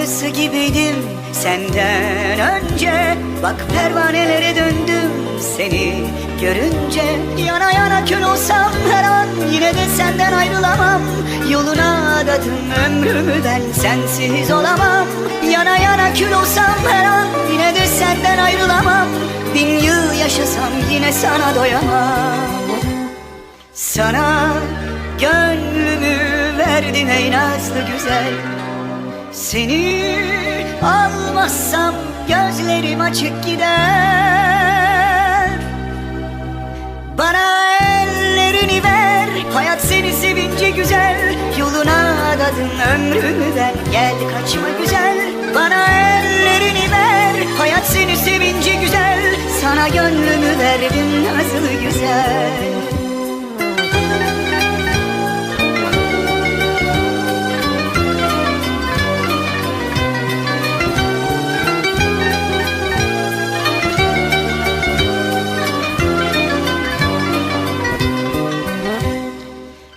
Ben bal arısı gibiydim senden önce Bak pervanelere döndüm. Seni görünce Yana yana kül olsam her an yine de senden ayrılamam. Yoluna adadım ömrümü ben sensiz olamam. Yana yana kül olsam her an yine de senden ayrılamam. Bin yıl yaşasam yine sana doyamam. Sana gönlümü verdim ey nazlı güzel Seni almazsam gözlerim açık gider. Bana ellerini ver Hayat seni sevince güzel. Yoluna adadım ömrümü ben Gel kaçma güzel. Bana ellerini ver Hayat seni sevince güzel. Sana gönlümü verdim nazlı güzel